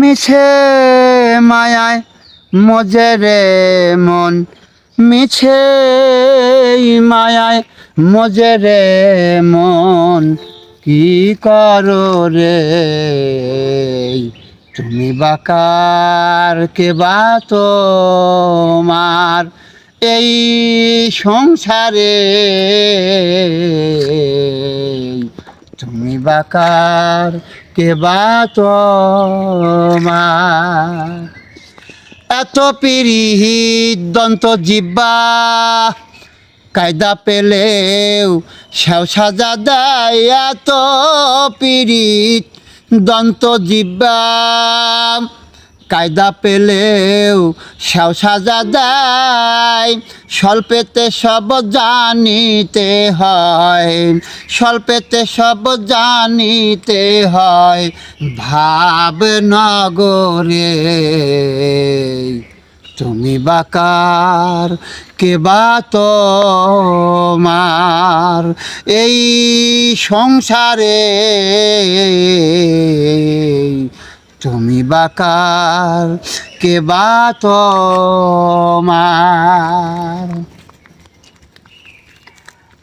মিছে মায়ায় মজে রে মন। মিছে মায়ায় মজে রে মন। কি করো রে? তুমি বাকার, কে বা তোমার? এই সংসারে তুমি বাকার কে বা তোমার? এত পিরিহিত দন্ত জিব্বা, কায়দা পেলেও সেও সাজা দেয় এত পিরিত দন্ত জিব্বা। কায়দা পেলেও সেও সাজা দেয়। স্বল্পেতে সব জানিতে হয়, স্বল্পেতে সব জানিতে হয় ভাব নগরে তুমি বাকার কে বা তোমার এই সংসারে? তুমি বাকার, কে বা তোমার?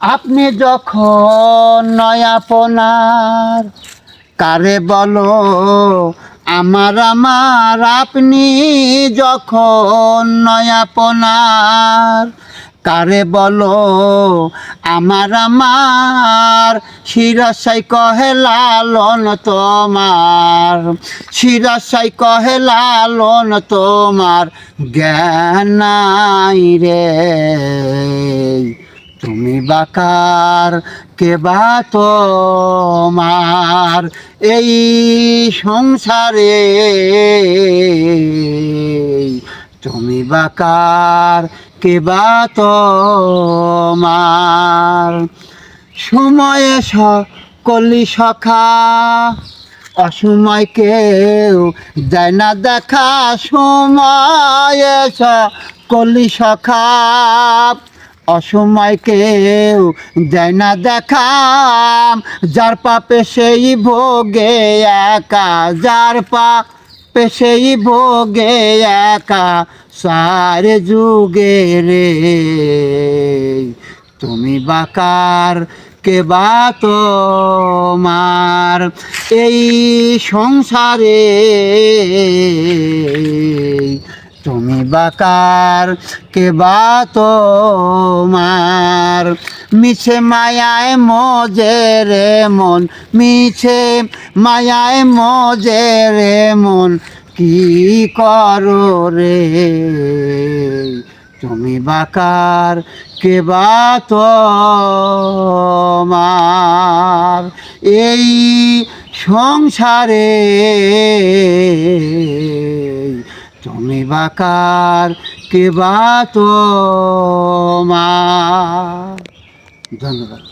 আপনি যখন নয়াপনার কারে বলো আমার আমার? আপনি যখন নয়াপনার কারে বলো? আমার আমার শিরসাই কহে লালন তোমার। শিরসাই কহে লালন তোমার, জ্ঞান রে। তুমি বাকার, কে বা তোমার? এই সংসারে তুমি বাকার, কে বা তোমার? সময়ে সকলি সখা, অসময় কেউ যায় না দেখা। সময়ে সকলি সখা, অসময় কেউ দেয় না দেখা। যার পাপে সেই ভোগে একা, যার পাপে সেই ভোগে একা সার যুগে রে। তুমি বাকার, কে বা তোমার এই সংসারে? তুমি বাকার, কে বা তোমার মিছে মায়ায় মজে রে মন, মিছে মায়ায় মজে রে মন, কি করো রে? তুমি বাকার, কে বা তোমার? এই সংসারে তুমি বাকার, কে বা তোমার? ধন্যবাদ।